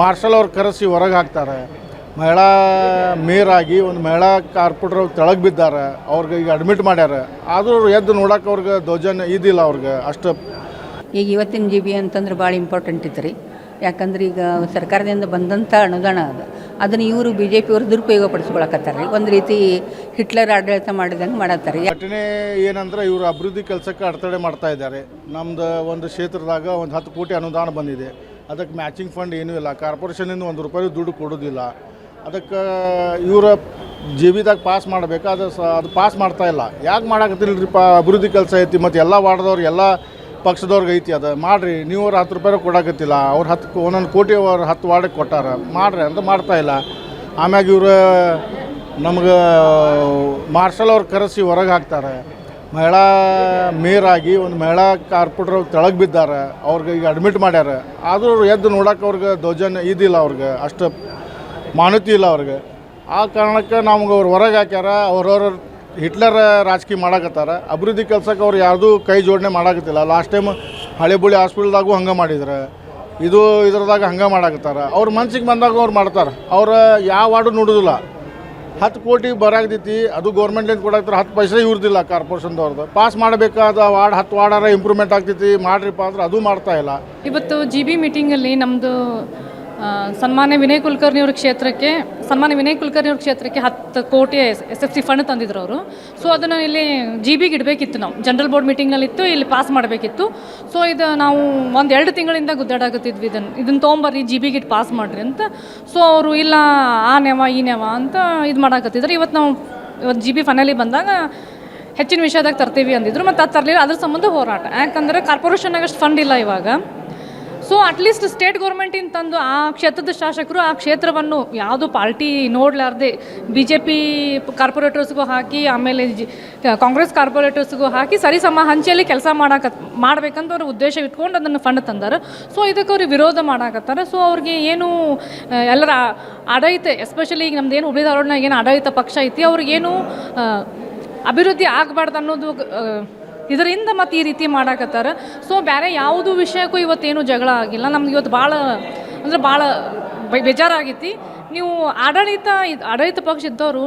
Marshal ಅವ್ರು ಕರೆಸಿ ಹೊರಗೆ ಹಾಕ್ತಾರೆ. ಮಹಿಳಾ ಮೇಯರ್ ಆಗಿ ಒಂದು ಮಹಿಳಾ ಕಾರ್ಪೊರೇಟರ್ ತೆಳಗೆ ಬಿದ್ದಾರೆ. ಅವ್ರಿಗೆ ಈಗ ಅಡ್ಮಿಟ್ ಮಾಡ್ಯಾರ. ಆದರೂ ಎದ್ದು ನೋಡಕ್ಕೆ ಅವ್ರಿಗೆ ದೌರ್ಜನ್ಯ ಇದಿಲ್ಲ ಅವ್ರಿಗೆ. ಅಷ್ಟು ಈಗ ಇವತ್ತಿನ ಜಿ ಬಿ ಅಂತಂದ್ರೆ ಭಾಳ ಇಂಪಾರ್ಟೆಂಟ್ ಇತ್ತು ರೀ. ಯಾಕಂದ್ರೆ ಈಗ ಸರ್ಕಾರದಿಂದ ಬಂದಂಥ ಅನುದಾನ ಅದು. ಅದನ್ನು ಇವರು ಬಿ ಜೆ ಪಿಯವರು ದುರುಪಯೋಗ ಪಡಿಸ್ಕೊಳಕತ್ತಾರೆ ರೀ. ಒಂದು ರೀತಿ ಹಿಟ್ಲರ್ ಆಡಳಿತ ಮಾಡಿದಂಗೆ ಮಾಡತ್ತಾರೆ ಘಟನೆ ಏನಂದ್ರೆ ಇವರು ಅಭಿವೃದ್ಧಿ ಕೆಲಸಕ್ಕೆ ಅಡೆತಡೆ ಮಾಡ್ತಾ ಇದ್ದಾರೆ. ನಮ್ದು ಒಂದು ಕ್ಷೇತ್ರದಾಗ ಒಂದು ಹತ್ತು ಕೋಟಿ ಅನುದಾನ ಬಂದಿದೆ. ಅದಕ್ಕೆ ಮ್ಯಾಚಿಂಗ್ ಫಂಡ್ ಏನೂ ಇಲ್ಲ. ಕಾರ್ಪೊರೇಷನಿಂದ ಒಂದು ರೂಪಾಯಿ ದುಡ್ಡು ಕೊಡೋದಿಲ್ಲ. ಅದಕ್ಕೆ ಇವರ ಜಿ ಪಾಸ್ ಮಾಡಬೇಕು? ಅದು ಸ, ಅದು ಪಾಸ್ ಮಾಡ್ತಾ ಇಲ್ಲ. ಯಾಕೆ ಮಾಡಾಕತ್ತಿಲ್ಲರಿ ಪಾ, ಅಭಿವೃದ್ಧಿ ಕೆಲಸ ಐತಿ ಮತ್ತು ಎಲ್ಲ ವಾರ್ಡ್ದವ್ರು, ಎಲ್ಲ ಪಕ್ಷದವ್ರಿಗೆ ಐತಿ ಅದು. ಮಾಡಿರಿ, ನೀವು ಅವ್ರು ಹತ್ತು ರೂಪಾಯಿ ಕೊಡಾಕತ್ತಿಲ್ಲ. ಅವ್ರು ಹತ್ತು ಒಂದೊಂದು ಕೋಟಿ ಅವ್ರು ಹತ್ತು ವಾರ್ಡಿಗೆ ಕೊಟ್ಟಾರ. ಮಾಡ್ರಿ ಅಂತ ಮಾಡ್ತಾ ಇಲ್ಲ. ಆಮ್ಯಾಗ ಇವರು ನಮ್ಗೆ, ಮಾರ್ಷಲ್ ಅವ್ರು ಕರೆಸಿ ಹೊರಗೆ ಹಾಕ್ತಾರೆ. ಮಹಿಳಾ ಮೇಯರ್ ಆಗಿ ಒಂದು ಮಹಿಳಾ ಕಾರ್ಪೊರೇಟರ್ ತೆಳಗೆ ಬಿದ್ದಾರೆ, ಅವ್ರಿಗೆ ಈಗ ಅಡ್ಮಿಟ್ ಮಾಡ್ಯಾರ. ಆದರೂ ಎದ್ದು ನೋಡೋಕೆ ಅವ್ರಿಗೆ ದೌರ್ಜನ್ಯ ಇದಿಲ್ಲ ಅವ್ರಿಗೆ, ಅಷ್ಟು ಮಾನ್ಯತೆ ಇಲ್ಲ ಅವ್ರಿಗೆ. ಆ ಕಾರಣಕ್ಕೆ ನಮ್ಗೆ ಅವ್ರು ಹೊರಗೆ ಹಾಕ್ಯಾರ ಅವ್ರವ್ರ ಹಿಟ್ಲರ್ ರಾಜಕೀಯ ಮಾಡಾಕತ್ತಾರ. ಅಭಿವೃದ್ಧಿ ಕೆಲಸಕ್ಕೆ ಅವ್ರು ಯಾವುದೂ ಕೈ ಜೋಡಣೆ ಮಾಡಾಕತ್ತಿಲ್ಲ. ಲಾಸ್ಟ್ ಟೈಮ್ ಹಳೆಬುಳಿ ಹಾಸ್ಪಿಟಲ್ದಾಗೂ ಹಂಗೆ ಮಾಡಿದ್ರು. ಇದು ಇದ್ರದಾಗ ಹಂಗೆ ಮಾಡಾಕತ್ತಾರ. ಅವ್ರ ಮನ್ಸಿಗೆ ಬಂದಾಗ ಅವ್ರು ಮಾಡ್ತಾರೆ. ಅವ್ರು ಯಾವ ವಾರ್ಡು ನೋಡೋದಿಲ್ಲ. ಹತ್ತು ಕೋಟಿ ಬರಾಗ್ತೈತಿ, ಅದು ಗೌರ್ಮೆಂಟ್ಲಿಂದ ಕೊಡಾಕ್ತಾರೆ ಹತ್ತು ಪೈಸೆ ಇವ್ರದಿಲ್ಲ ಕಾರ್ಪೊರೇಷನ್ದವ್ರದ್ದು ಪಾಸ್ ಮಾಡಬೇಕಾದ ವಾರ್ಡ್, ಹತ್ತು ವಾರ್ಡಾರ ಇಂಪ್ರೂವ್ಮೆಂಟ್ ಆಗ್ತೈತಿ, ಮಾಡ್ರಿಪ್ಪ ಅಂದ್ರೆ ಅದು ಮಾಡ್ತಾ ಇಲ್ಲ. ಇವತ್ತು ಜಿ ಬಿ ಮೀಟಿಂಗಲ್ಲಿ ನಮ್ಮದು ಸನ್ಮಾನ್ಯ ವಿನಯ್ ಕುಲಕರ್ಣಿ ಅವ್ರ ಕ್ಷೇತ್ರಕ್ಕೆ, ಸನ್ಮಾನ್ಯ ವಿನಯ್ ಕುಲಕರ್ಣಿ ಅವ್ರ ಕ್ಷೇತ್ರಕ್ಕೆ ಹತ್ತು ಕೋಟಿ ಎಸ್ ಎಫ್ ಸಿ ಫಂಡ್ ತಂದಿದ್ರು ಅವರು. ಸೊ ಅದನ್ನು ಇಲ್ಲಿ ಜಿ ಬಿಗೆ ಇಡಬೇಕಿತ್ತು ನಾವು. ಜನರಲ್ ಬೋರ್ಡ್ ಮೀಟಿಂಗ್ನಲ್ಲಿತ್ತು ಇಲ್ಲಿ ಪಾಸ್ ಮಾಡಬೇಕಿತ್ತು. ಸೊ ಇದು ನಾವು ಒಂದು ಎರಡು ತಿಂಗಳಿಂದ ಗುದ್ದಾಡಾಗುತ್ತಿದ್ವಿ ಇದನ್ನು ಇದನ್ನು ತೊಗೊಂಬರ್ರಿ ಜಿ ಬಿಗೆ ಇಟ್ಟು ಪಾಸ್ ಮಾಡಿರಿ ಅಂತ. ಸೊ ಅವರು ಇಲ್ಲ, ಆ ನೆವ, ಈ ನೆವ ಅಂತ ಇದು ಮಾಡಾಕತ್ತಿದ್ರು. ಇವತ್ತು ನಾವು ಇವತ್ತು ಜಿ ಬಿ ಫೈನಲಿ ಬಂದಾಗ ಹೆಚ್ಚಿನ ವಿಷಯದಾಗ ತರ್ತೀವಿ ಅಂದಿದ್ರು. ಮತ್ತು ಅದು ತರಲಿಲ್ಲ. ಅದ್ರ ಸಂಬಂಧ ಹೋರಾಟ. ಯಾಕಂದ್ರೆ ಕಾರ್ಪೊರೇಷನ್ನಾಗ ಅಷ್ಟು ಫಂಡ್ ಇಲ್ಲ ಇವಾಗ. ಸೊ ಅಟ್ಲೀಸ್ಟ್ ಸ್ಟೇಟ್ ಗೌರ್ಮೆಂಟಿಂದ ತಂದು ಆ ಕ್ಷೇತ್ರದ ಶಾಸಕರು ಆ ಕ್ಷೇತ್ರವನ್ನು ಯಾವುದು ಪಾರ್ಟಿ ನೋಡಲಾರ್ದೆ ಬಿ ಜೆ ಪಿ ಕಾರ್ಪೊರೇಟರ್ಸ್ಗೂ ಹಾಕಿ, ಆಮೇಲೆ ಜಿ, ಕಾಂಗ್ರೆಸ್ ಕಾರ್ಪೊರೇಟರ್ಸ್ಗೂ ಹಾಕಿ ಸರಿ ಸಮ ಹಂಚಿಯಲ್ಲಿ ಕೆಲಸ ಮಾಡಾಕ ಮಾಡ್ಬೇಕಂತ ಅವ್ರ ಉದ್ದೇಶ ಇಟ್ಕೊಂಡು ಅದನ್ನು ಫಂಡ್ ತಂದಾರ. ಸೊ ಇದಕ್ಕೆ ಅವ್ರಿಗೆ ವಿರೋಧ ಮಾಡಾಕತ್ತಾರ. ಸೊ ಅವ್ರಿಗೆ ಏನು ಎಲ್ಲರ ಆಡಳಿತ ಎಸ್ಪೆಷಲಿ ಈಗ ನಮ್ದು ಏನು ಹುಬ್ಳಿ ಏನು ಆಡಳಿತ ಪಕ್ಷ ಐತಿ, ಅವ್ರಿಗೇನು ಅಭಿವೃದ್ಧಿ ಆಗಬಾರ್ದು ಅನ್ನೋದು ಇದರಿಂದ ಮತ್ತು ಈ ರೀತಿ ಮಾಡಾಕತ್ತಾರ. ಸೊ ಬೇರೆ ಯಾವುದು ವಿಷಯಕ್ಕೂ ಇವತ್ತೇನು ಜಗಳ ಆಗಿಲ್ಲ. ನಮ್ಗೆ ಇವತ್ತು ಭಾಳ ಅಂದ್ರೆ ಭಾಳ ಬೇಜಾರಾಗೈತಿ. ನೀವು ಆಡಳಿತ ಆಡಳಿತ ಪಕ್ಷ ಇದ್ದವರು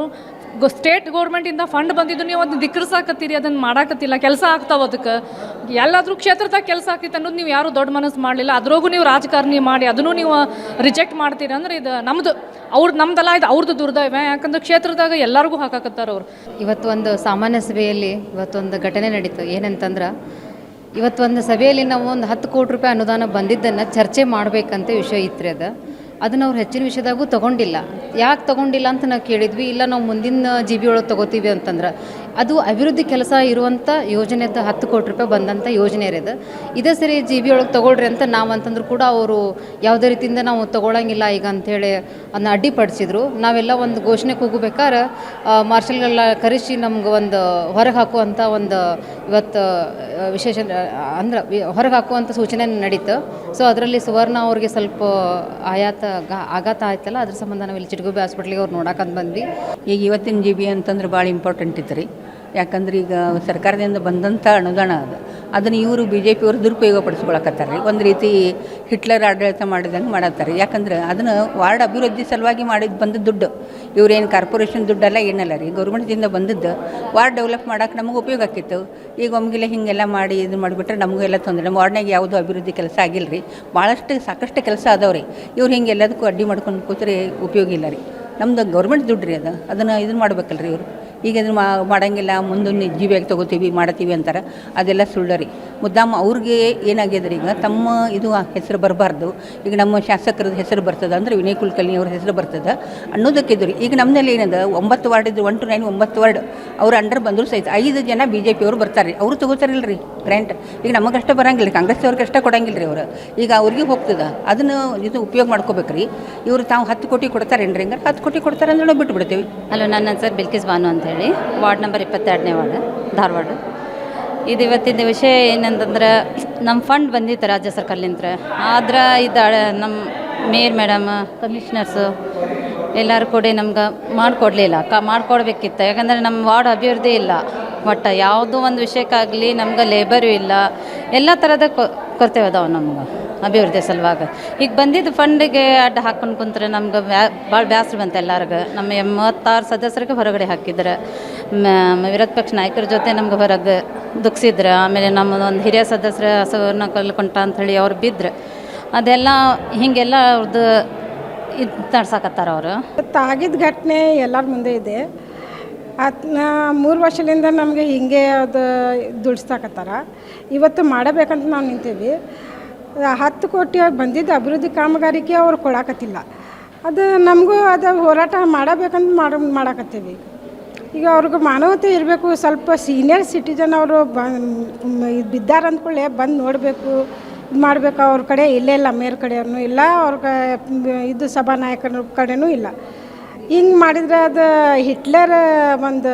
ಸ್ಟೇಟ್ ಗೌರ್ಮೆಂಟಿಂದ ಫಂಡ್ ಬಂದಿದ್ದು ನೀವು ಅದನ್ನ ದಿಕ್ಕರ್ಸಾಕತ್ತೀರಿ ಅದನ್ನು ಮಾಡಾಕತ್ತಿಲ್ಲ, ಕೆಲಸ ಆಗ್ತಾವ ಅದಕ್ಕೆ. ಎಲ್ಲಾದರೂ ಕ್ಷೇತ್ರದಾಗ ಕೆಲಸ ಆಗ್ತಿತ್ತು ಅನ್ನೋದು ನೀವು ಯಾರು ದೊಡ್ಡ ಮನಸ್ಸು ಮಾಡಲಿಲ್ಲ. ಅದ್ರಾಗೂ ನೀವು ರಾಜಕಾರಣಿ ಮಾಡಿ, ಅದನ್ನು ನೀವು ರಿಜೆಕ್ಟ್ ಮಾಡ್ತೀರಿ ಅಂದ್ರೆ ಇದು ನಮ್ಮದು ಅವ್ರ ನಮ್ದಲ್ಲ, ಇದು ಅವ್ರದ್ದು ದುರ್ದೈವ. ಯಾಕಂದ್ರೆ ಕ್ಷೇತ್ರದಾಗ ಎಲ್ಲರಿಗೂ ಹಾಕಾಕತ್ತಾರ ಅವ್ರು. ಇವತ್ತು ಒಂದು ಸಾಮಾನ್ಯ ಸಭೆಯಲ್ಲಿ ಇವತ್ತೊಂದು ಘಟನೆ ನಡೀತು. ಏನಂತಂದ್ರೆ, ಇವತ್ತೊಂದು ಸಭೆಯಲ್ಲಿ ನಾವು ಒಂದು ಹತ್ತು ಕೋಟಿ ರೂಪಾಯಿ ಅನುದಾನ ಬಂದಿದ್ದನ್ನು ಚರ್ಚೆ ಮಾಡಬೇಕಂತ ವಿಷಯ ಇತ್ತು ಅದು. ಅದನ್ನು ಅವ್ರು ಹೆಚ್ಚಿನ ವಿಷಯದಾಗೂ ತೊಗೊಂಡಿಲ್ಲ. ಯಾಕೆ ತೊಗೊಂಡಿಲ್ಲ ಅಂತ ನಾವು ಕೇಳಿದ್ವಿ, ಇಲ್ಲ ನಾವು ಮುಂದಿನ ಜಿ ಬಿ ಒಳಗೆ ತೊಗೋತೀವಿ ಅಂತಂದ್ರೆ, ಅದು ಅಭಿವೃದ್ಧಿ ಕೆಲಸ ಇರುವಂಥ ಯೋಜನೆದ ಹತ್ತು ಕೋಟಿ ರೂಪಾಯಿ ಬಂದಂಥ ಯೋಜನೆ ಇರೋದು ಇದೇ ಸರಿ ಜಿ ಬಿ ಒಳಗೆ ತೊಗೊಳ್ರಿ ಅಂತ ನಾವು ಅಂತಂದ್ರೂ ಕೂಡ ಅವರು ಯಾವುದೇ ರೀತಿಯಿಂದ ನಾವು ತೊಗೊಳಂಗಿಲ್ಲ ಈಗ ಅಂಥೇಳಿ ಅದನ್ನ ಅಡ್ಡಿಪಡಿಸಿದ್ರು. ನಾವೆಲ್ಲ ಒಂದು ಘೋಷಣೆ ಕೂಗಬೇಕಾದ್ರೆ ಮಾರ್ಷಲ್ಗೆಲ್ಲ ಕರೆಸಿ ನಮ್ಗೆ ಒಂದು ಹೊರಗೆ ಹಾಕುವಂಥ ಒಂದು ಇವತ್ತು ವಿಶೇಷ ಅಂದ್ರೆ, ಹೊರಗೆ ಹಾಕುವಂಥ ಸೂಚನೆ ನಡೀತು. ಸೊ, ಅದರಲ್ಲಿ ಸುವರ್ಣ ಅವ್ರಿಗೆ ಸ್ವಲ್ಪ ಆಯಾತ ಆಘಾತ ಆಯ್ತಲ್ಲ, ಅದ್ರ ಸಂಬಂಧ ನಾವು ಇಲ್ಲಿ ಚಿಟಗುಬ್ಬಿ ಹಾಸ್ಪಿಟ್ಲಿಗೆ ಅವ್ರು ನೋಡಕ್ಕಂತ ಬಂದ್ವಿ. ಈಗ ಇವತ್ತಿನ ಜಿ ಬಿ ಅಂತಂದ್ರೆ ಭಾಳ ಇಂಪಾರ್ಟೆಂಟ್ ಇತ್ತು ರೀ. ಯಾಕಂದ್ರೆ ಈಗ ಸರ್ಕಾರದಿಂದ ಬಂದಂಥ ಅನುದಾನ ಅದು. ಅದನ್ನು ಇವರು ಬಿ ಜೆ ಪಿಯವರು ದುರುಪಯೋಗ ಪಡಿಸ್ಕೊಳಕತ್ತಾರೆ ಒಂದು ರೀತಿ ಹಿಟ್ಲರ್ ಆಡಳಿತ ಮಾಡಿದಂಗೆ ಮಾಡತ್ತಾರೆ ಯಾಕಂದ್ರೆ ಅದನ್ನು ವಾರ್ಡ್ ಅಭಿವೃದ್ಧಿ ಸಲುವಾಗಿ ಮಾಡಿದ್ದು ಬಂದ ದುಡ್ಡು. ಇವರೇನು ಕಾರ್ಪೊರೇಷನ್ ದುಡ್ಡೆಲ್ಲ ಏನಲ್ಲ ರೀ. ಗೌರ್ಮೆಂಟ್ದಿಂದ ಬಂದದ್ದು ವಾರ್ಡ್ ಡೆವಲಪ್ ಮಾಡೋಕೆ ನಮಗೆ ಉಪಯೋಗ ಆಕಿತ್ತು ಈಗ ಒಮ್ಮಿಗೆಲ್ಲ ಹಿಂಗೆಲ್ಲ ಮಾಡಿ ಇದು ಮಾಡಿಬಿಟ್ರೆ ನಮಗೆಲ್ಲ ತೊಂದರೆ. ನಮ್ಮ ವಾರ್ಡ್ನಾಗ ಯಾವುದು ಅಭಿವೃದ್ಧಿ ಕೆಲಸ ಆಗಿಲ್ಲ ರೀ ಭಾಳಷ್ಟು ಸಾಕಷ್ಟು ಕೆಲಸ ಅದಾವೆ ರೀ ಇವ್ರು ಹಿಂಗೆ ಎಲ್ಲದಕ್ಕೂ ಅಡ್ಡಿ ಮಾಡ್ಕೊಂಡು ಕೂತ್ರೆ ಉಪಯೋಗ ಇಲ್ಲ ರೀ. ನಮ್ದು ಗೌರ್ಮೆಂಟ್ ದುಡ್ಡು ರೀ ಅದು. ಅದನ್ನು ಇದನ್ನು ಮಾಡ್ಬೇಕಲ್ಲ ರೀ ಇವರು. ಈಗ ಅದನ್ನು ಮಾಡಂಗಿಲ್ಲ, ಮುಂದೊಂದು ಜೀವಿಯಾಗಿ ತೊಗೋತೀವಿ, ಮಾಡ್ತೀವಿ ಅಂತಾರೆ. ಅದೆಲ್ಲ ಸುಳ್ಳು ರೀ. ಮುದ್ದಾಮ ಅವ್ರಿಗೆ ಏನಾಗ್ಯದ ಈಗ, ತಮ್ಮ ಇದು ಹೆಸರು ಬರಬಾರ್ದು. ಈಗ ನಮ್ಮ ಶಾಸಕರದ ಹೆಸರು ಬರ್ತದೆ ಅಂದ್ರೆ ವಿನಯ್ ಕುಲಕರ್ಣಿ ಅವ್ರ ಹೆಸರು ಬರ್ತದೆ ಅನ್ನೋದಕ್ಕೆ ಇದ್ರಿ ರೀ ಈಗ ನಮ್ಮಲ್ಲಿ ಏನದ, ಒಂಬತ್ತು ವಾರ್ಡ್ ಇದ್ದು ಒನ್ ಟು ನೈನ್ ಒಂಬತ್ತು ವಾರ್ಡ್ ಅವ್ರ ಅಂಡರ್ ಬಂದರೂ ಸಹಿತ ಐದು ಜನ ಬಿ ಜೆ ಪಿಯವರು ಬರ್ತಾರೆ ಅವರು ತೊಗೋತಾರಿಲ್ಲ ರೀ ಗ್ರ್ಯಾಂಟ್ ಈಗ ನಮಗಷ್ಟೇ ಬರಂಗಿಲ್ಲ ಕಾಂಗ್ರೆಸ್ ಅವ್ರಿಗೆ ಅಷ್ಟೇ ಕೊಡಂಗಿಲ್ಲ ರೀ ಅವರು. ಈಗ ಅವ್ರಿಗೆ ಹೋಗ್ತದೆ, ಅದನ್ನು ಇದು ಉಪಯೋಗ ಮಾಡ್ಕೋಬೇಕು ರೀ. ಇವರು ತಾವು ಹತ್ತು ಕೋಟಿ ಕೊಡ್ತಾರೆ ರೀ ಹಂಗಾರೆ, ಹತ್ತು ಕೋಟಿ ಕೊಡ್ತಾರೆ ಅಂದ್ರೆ ನಾವು ಬಿಟ್ಟು ಬಿಡ್ತೀವಿ ನನ್ನ ಹೆಸರು ಬಿಲ್ಕಿಸ್ ಬಾನು ಅಂತೇಳಿ. ವಾರ್ಡ್ ನಂಬರ್ ಇಪ್ಪತ್ತೆರಡನೇ ವಾರ್ಡ್, ಧಾರವಾಡ. ಇದು ಇವತ್ತಿನ ವಿಷಯ ಏನಂತಂದ್ರೆ ನಮ್ಮ ಫಂಡ್ ಬಂದಿತ್ತು ರಾಜ್ಯ ಸರ್ಕಾರಲಿಂತ್ರ. ಆದ್ರೆ ಇದು ನಮ್ಮ ಮೇಯರ್ ಮೇಡಮ್ ಕಮಿಷ್ನರ್ಸು ಎಲ್ಲರೂ ಕೂಡ ನಮ್ಗೆ ಮಾಡಿಕೊಡ್ಲಿಲ್ಲ. ಕ, ಮಾಡಿಕೊಡ್ಬೇಕಿತ್ತು. ಯಾಕಂದರೆ ನಮ್ಮ ವಾರ್ಡ್ ಅಭಿವೃದ್ಧಿ ಇಲ್ಲ. ಒಟ್ಟು ಯಾವುದೋ ಒಂದು ವಿಷಯಕ್ಕಾಗಲಿ ನಮ್ಗೆ ಲೇಬರು ಇಲ್ಲ. ಎಲ್ಲ ಥರದ ಕೊರತೆ ಅದಾವೆ ನಮ್ಗೆ. ಅಭಿವೃದ್ಧಿ ಸಲುವಾಗಿ. ಈಗ ಬಂದಿದ್ದು ಫಂಡಿಗೆ ಅಡ್ಡ ಹಾಕ್ಕೊಂಡು ಕುಂತ್ರೆ ನಮ್ಗೆ ಭಾಳ ಬ್ಯಾಸರ ಬಂತು ಎಲ್ಲರಿಗೆ. ನಮ್ಮ ಮೂವತ್ತಾರು ಸದಸ್ಯರಿಗೆ ಹೊರಗಡೆ ಹಾಕಿದ್ರೆ ವಿರೋಧ ಪಕ್ಷ ನಾಯಕರ ಜೊತೆ ನಮ್ಗೆ ಹೊರಗೆ ದುಃಖಿಸಿದ್ರು ಆಮೇಲೆ ನಮ್ಮ ಒಂದು ಹಿರಿಯ ಸದಸ್ಯರ ಹಸುವನ್ನ ಕಲ್ಕೊಂಟ ಅಂಥೇಳಿ ಅವ್ರು ಬಿದ್ದರು ಅದೆಲ್ಲ ಹೀಗೆಲ್ಲ ಅವ್ರದ್ದು ಇದು ನಡ್ಸಕತ್ತಾರ ಅವರು. ಆಗಿದ್ದ ಘಟನೆ ಎಲ್ಲರ ಮುಂದೆ ಇದೆ. ಅದನ್ನ ಮೂರು ವರ್ಷದಿಂದ ನಮಗೆ ಹಿಂಗೆ ಅದು ದುಡಿಸ್ತಾಕತ್ತಾರ ಇವತ್ತು ಮಾಡಬೇಕಂತ ನಾವು ನಿಂತೀವಿ. ಹತ್ತು ಕೋಟಿ ಬಂದಿದ್ದ ಅಭಿವೃದ್ಧಿ ಕಾಮಗಾರಿಗೆ ಅವ್ರು ಕೊಡಾಕತ್ತಿಲ್ಲ. ಅದು ನಮಗೂ ಅದು ಹೋರಾಟ ಮಾಡಬೇಕಂತ ಮಾಡ, ಮಾಡಾಕತ್ತೀವಿ. ಈಗ ಅವ್ರಿಗೆ ಮಾನವತೆ ಇರಬೇಕು, ಸ್ವಲ್ಪ ಸೀನಿಯರ್ ಸಿಟಿಜನ್ ಅವರು ಬಿದ್ದಾರ ಅಂದ್ಕೊಳ್ಳೆ ಬಂದು ನೋಡಬೇಕು, ಇದು ಮಾಡಬೇಕು. ಅವ್ರ ಕಡೆ ಇಲ್ಲೇ ಇಲ್ಲ, ಮೇರ್ ಕಡೆಯವ್ರನ್ನೂ ಇಲ್ಲ ಅವ್ರ ಇದು ಸಭಾನಾಯಕರ ಕಡೆಯೂ ಇಲ್ಲ. ಹಿಂಗೆ ಮಾಡಿದ್ರೆ ಅದು ಹಿಟ್ಲರ್ ಒಂದು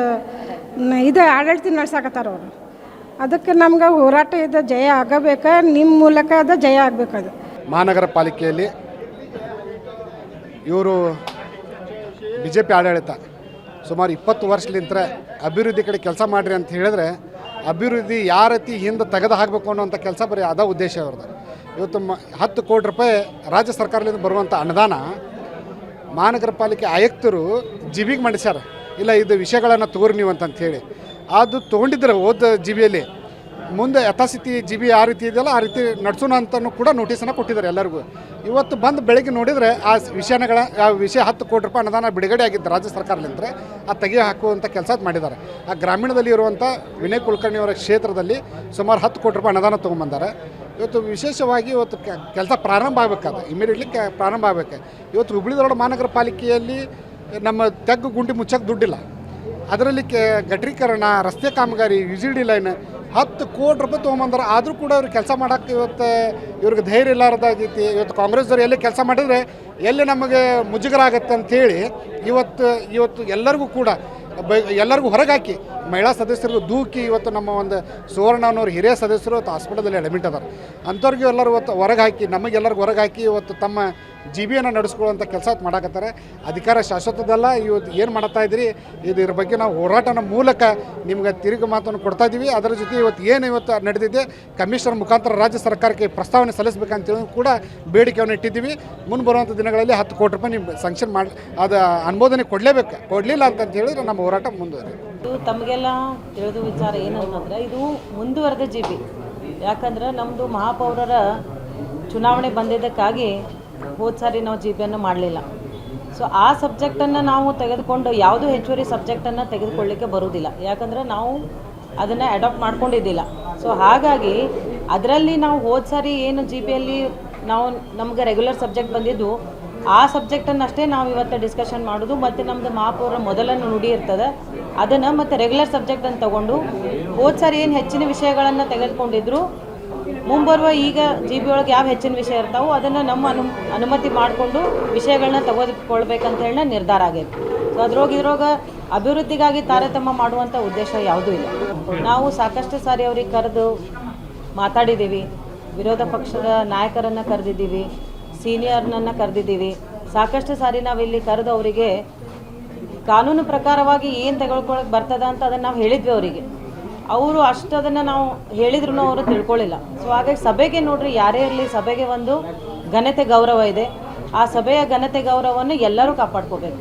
ಇದು ಆಡಳಿತ ನಡೆಸಾಕತ್ತಾರ ಅವರು. ಅದಕ್ಕೆ ನಮ್ಗೆ ಹೋರಾಟ ಇದು ಜಯ ಆಗಬೇಕು ನಿಮ್ಮ ಮೂಲಕ ಅದು ಜಯ ಆಗಬೇಕು ಅದು ಮಹಾನಗರ ಪಾಲಿಕೆಯಲ್ಲಿ ಇವರು ಬಿ ಜೆ ಪಿ ಆಡಳಿತ ಸುಮಾರು ಇಪ್ಪತ್ತು ವರ್ಷಲಿಂತ ಅಭಿವೃದ್ಧಿ ಕಡೆ ಕೆಲಸ ಮಾಡಿರಿ ಅಂತ ಹೇಳಿದ್ರೆ, ಅಭಿವೃದ್ಧಿ ಯಾವ ರೀತಿ ಹಿಂದೆ ತೆಗೆದು ಹಾಕಬೇಕು ಅನ್ನೋಂಥ ಕೆಲಸ ಬರೀ ಅದ ಉದ್ದೇಶ ಅವ್ರದ್ದು ಇವತ್ತು ಮ, ಹತ್ತು ಕೋಟಿ ರೂಪಾಯಿ ರಾಜ್ಯ ಸರ್ಕಾರದಿಂದ ಬರುವಂಥ ಅನುದಾನ ಮಹಾನಗರ ಪಾಲಿಕೆ ಆಯುಕ್ತರು ಜಿಬಿಗೆ ಮಂಡಿಸ್ಯಾರ. ಇಲ್ಲ, ಇದು ವಿಷಯಗಳನ್ನು ತಗೋರಿ ನೀವು ಅಂತ ಹೇಳಿ ಅದು ತೊಗೊಂಡಿದ್ರೆ ಓದ್ ಜಿ ಬಿಯಲ್ಲಿ ಮುಂದೆ ಯಥಾಸ್ಥಿತಿ ಜಿ ಬಿ ಆ ರೀತಿ ಇದೆಯಲ್ಲ, ಆ ರೀತಿ ನಡೆಸೋಣ ಅಂತಲೂ ಕೂಡ ನೋಟಿಸನ್ನು ಕೊಟ್ಟಿದ್ದಾರೆ ಎಲ್ಲರಿಗೂ. ಇವತ್ತು ಬಂದು ಬೆಳಗ್ಗೆ ನೋಡಿದರೆ ಆ ವಿಷಯಗಳ, ಆ ವಿಷಯ ಹತ್ತು ಕೋಟಿ ರೂಪಾಯಿ ಅನುದಾನ ಬಿಡುಗಡೆ ಆಗಿದ್ದು ರಾಜ್ಯ ಸರ್ಕಾರದಿಂದ ಆ ತೆಗೆ ಹಾಕುವಂಥ ಕೆಲಸ ಮಾಡಿದ್ದಾರೆ. ಆ ಗ್ರಾಮೀಣದಲ್ಲಿ ಇರುವಂಥ ವಿನಯ್ ಕುಲಕರ್ಣಿ ಅವರ ಕ್ಷೇತ್ರದಲ್ಲಿ ಸುಮಾರು ಹತ್ತು ಕೋಟಿ ರೂಪಾಯಿ ಅನುದಾನ ತೊಗೊಂಬಂದಾರೆ ಇವತ್ತು ವಿಶೇಷವಾಗಿ ಇವತ್ತು ಕೆಲಸ ಪ್ರಾರಂಭ ಆಗಬೇಕಾದ ಇಮಿಡಿಯೇಟ್ಲಿ ಪ್ರಾರಂಭ ಆಗಬೇಕು. ಇವತ್ತು ಹುಬ್ಬಳ್ಳಿ ಧಾರವಾಡ ಮಹಾನಗರ ಪಾಲಿಕೆಯಲ್ಲಿ ನಮ್ಮ ತೆಗ್ಗು ಗುಂಡಿ ಮುಚ್ಚಕ್ಕೆ ದುಡ್ಡಿಲ್ಲ. ಅದರಲ್ಲಿ ಕೆ ಗಟ್ರೀಕರಣ ರಸ್ತೆ ಕಾಮಗಾರಿ ಯು ಡಿ ಲೈನ್, ಹತ್ತು ಕೋಟಿ ರೂಪಾಯಿ ತೊಗೊಂಬಂದ್ರೆ. ಆದರೂ ಕೂಡ ಅವ್ರಿಗೆ ಕೆಲಸ ಮಾಡೋಕ್ಕೆ ಇವತ್ತು ಇವ್ರಿಗೆ ಧೈರ್ಯ ಇಲ್ಲಾರ್ದಾಗೈತಿ ಇವತ್ತು ಕಾಂಗ್ರೆಸ್ದವ್ರು ಎಲ್ಲಿ ಕೆಲಸ ಮಾಡಿದರೆ ಎಲ್ಲಿ ನಮಗೆ ಮುಜುಗರ ಆಗತ್ತೆ ಅಂಥೇಳಿ ಇವತ್ತು ಇವತ್ತು ಎಲ್ಲರಿಗೂ ಕೂಡ ಬೈ ಎಲ್ಲರಿಗೂ ಹೊರಗಾಕಿ ಮಹಿಳಾ ಸದಸ್ಯರಿಗೂ ದೂಕಿ ಇವತ್ತು ನಮ್ಮ ಒಂದು ಸುವರ್ಣ ಅನ್ನೋರು ಹಿರಿಯ ಸದಸ್ಯರು ಇವತ್ತು ಹಾಸ್ಪಿಟಲಲ್ಲಿ ಅಡ್ಮಿಟ್ ಅದಾರ. ಅಂಥವ್ರಿಗೂ ಎಲ್ಲರೂ ಇವತ್ತು ಹೊರಗೆ ಹಾಕಿ ನಮಗೆಲ್ಲರಿಗೂ ಹೊರಗೆ ಹಾಕಿ ಇವತ್ತು ತಮ್ಮ ಜೀವಿಯನ್ನು ನಡೆಸ್ಕೊಳ್ಳುವಂಥ ಕೆಲಸ ಮಾಡಾಕತ್ತಾರೆ. ಅಧಿಕಾರ ಶಾಶ್ವತದಲ್ಲ, ಇವತ್ತು ಏನು ಮಾಡ್ತಾ ಇದ್ದೀರಿ? ಇದ್ರ ಬಗ್ಗೆ ನಾವು ಹೋರಾಟನ ಮೂಲಕ ನಿಮ್ಗೆ ತಿರುಗಿ ಮಾತನ್ನು ಕೊಡ್ತಾ ಇದ್ದೀವಿ ಅದರ ಜೊತೆ ಇವತ್ತು ಏನು ಇವತ್ತು ನಡೆದಿದೆ? ಕಮಿಷನರ್ ಮುಖಾಂತರ ರಾಜ್ಯ ಸರ್ಕಾರಕ್ಕೆ ಪ್ರಸ್ತಾವನೆ ಸಲ್ಲಿಸಬೇಕಂತೇಳಿ ಕೂಡ ಬೇಡಿಕೆಯನ್ನು ಇಟ್ಟಿದ್ದೀವಿ. ಮುಂದೆ ಬರುವಂಥ ದಿನಗಳಲ್ಲಿ ಹತ್ತು ಕೋಟಿ ರೂಪಾಯಿ ನಿಮ್ಗೆ ಸಂಕ್ಷನ್ ಮಾಡಿ ಅದು ಅನುಮೋದನೆ ಕೊಡಲೇಬೇಕು. ಕೊಡಲಿಲ್ಲ ಅಂತಂತ ಹೇಳಿದ್ರೆ ನಮ್ಮ ಹೋರಾಟ ಮುಂದುವರಿ ಇದು ತಮಗೆಲ್ಲ ತಿಳಿದು ವಿಚಾರ ಏನಂತಂದ್ರೆ ಇದು ಮುಂದುವರೆದ ಜಿ ಬಿ ಯಾಕಂದ್ರೆ ನಮ್ಮದು ಮಹಾಪೌರರ ಚುನಾವಣೆ ಬಂದಿದ್ದಕ್ಕಾಗಿ ಹೋದ ಸಾರಿ ನಾವು ಜಿ ಬಿಯನ್ನು ಮಾಡಲಿಲ್ಲ. ಸೊ ಆ ಸಬ್ಜೆಕ್ಟನ್ನು ನಾವು ತೆಗೆದುಕೊಂಡು ಯಾವುದೂ ಹೆಚ್ಚುವರಿ ಸಬ್ಜೆಕ್ಟನ್ನು ತೆಗೆದುಕೊಳ್ಳಿಕ್ಕೆ ಬರುವುದಿಲ್ಲ. ಯಾಕಂದರೆ ನಾವು ಅದನ್ನು ಅಡಾಪ್ಟ್ ಮಾಡ್ಕೊಂಡಿದ್ದಿಲ್ಲ. ಸೊ ಹಾಗಾಗಿ ಅದರಲ್ಲಿ ನಾವು ಹೋದ ಸಾರಿ ಏನು ಜಿ ಬಿಯಲ್ಲಿ ನಾವು ನಮಗೆ ರೆಗ್ಯುಲರ್ ಸಬ್ಜೆಕ್ಟ್ ಬಂದಿದ್ದು, ಆ ಸಬ್ಜೆಕ್ಟನ್ನಷ್ಟೇ ನಾವು ಇವತ್ತು ಡಿಸ್ಕಷನ್ ಮಾಡೋದು, ಮತ್ತು ನಮ್ಮದು ಮಹಾಪೌರ ಮೊದಲನ್ನು ನುಡಿ ಇರ್ತದೆ. ಅದನ್ನು ಮತ್ತು ರೆಗ್ಯುಲರ್ ಸಬ್ಜೆಕ್ಟನ್ನು ತಗೊಂಡು ಹೋದ ಸಾರಿ ಏನು ಹೆಚ್ಚಿನ ವಿಷಯಗಳನ್ನು ತೆಗೆದುಕೊಂಡಿದ್ರು, ಮುಂಬರುವ ಈಗ ಜಿ ಬಿ ಒಳಗೆ ಯಾವ ಹೆಚ್ಚಿನ ವಿಷಯ ಇರ್ತಾವೋ ಅದನ್ನು ನಮ್ಮ ಅನು, ಅನುಮತಿ ಮಾಡಿಕೊಂಡು ವಿಷಯಗಳನ್ನ ತೆಗೆದುಕೊಳ್ಬೇಕಂತ ಹೇಳಿ ನಿರ್ಧಾರ ಆಗೈತೆ. ಸೊ ಅದ್ರೊಳಗೆ ಇದ್ರೊಳಗೆ ಅಭಿವೃದ್ಧಿಗಾಗಿ ತಾರತಮ್ಯ ಮಾಡುವಂಥ ಉದ್ದೇಶ ಯಾವುದೂ ಇಲ್ಲ. ನಾವು ಸಾಕಷ್ಟು ಸಾರಿ ಅವ್ರಿಗೆ ಕರೆದು ಮಾತಾಡಿದ್ದೀವಿ ವಿರೋಧ ಪಕ್ಷದ ನಾಯಕರನ್ನು ಕರೆದಿದ್ದೀವಿ ಸೀನಿಯರ್ನನ್ನು ಕರೆದಿದ್ದೀವಿ, ಸಾಕಷ್ಟು ಸಾರಿ ನಾವಿಲ್ಲಿ ಕರೆದು ಅವರಿಗೆ ಕಾನೂನು ಪ್ರಕಾರವಾಗಿ ಏನು ತೆಗೆದುಕೊಳಕ್ಕೆ ಬರ್ತದ ಅಂತ ಅದನ್ನು ನಾವು ಹೇಳಿದ್ವಿ ಅವರಿಗೆ. ಅವರು ಅಷ್ಟದನ್ನು ನಾವು ಹೇಳಿದ್ರು ಅವರು ತಿಳ್ಕೊಳ್ಳಿಲ್ಲ ಸೊ ಹಾಗಾಗಿ ಸಭೆಗೆ ನೋಡ್ರಿ, ಯಾರೇ ಇರಲಿ ಸಭೆಗೆ ಒಂದು ಘನತೆ ಗೌರವ ಇದೆ. ಆ ಸಭೆಯ ಘನತೆ ಗೌರವವನ್ನು ಎಲ್ಲರೂ ಕಾಪಾಡ್ಕೋಬೇಕು.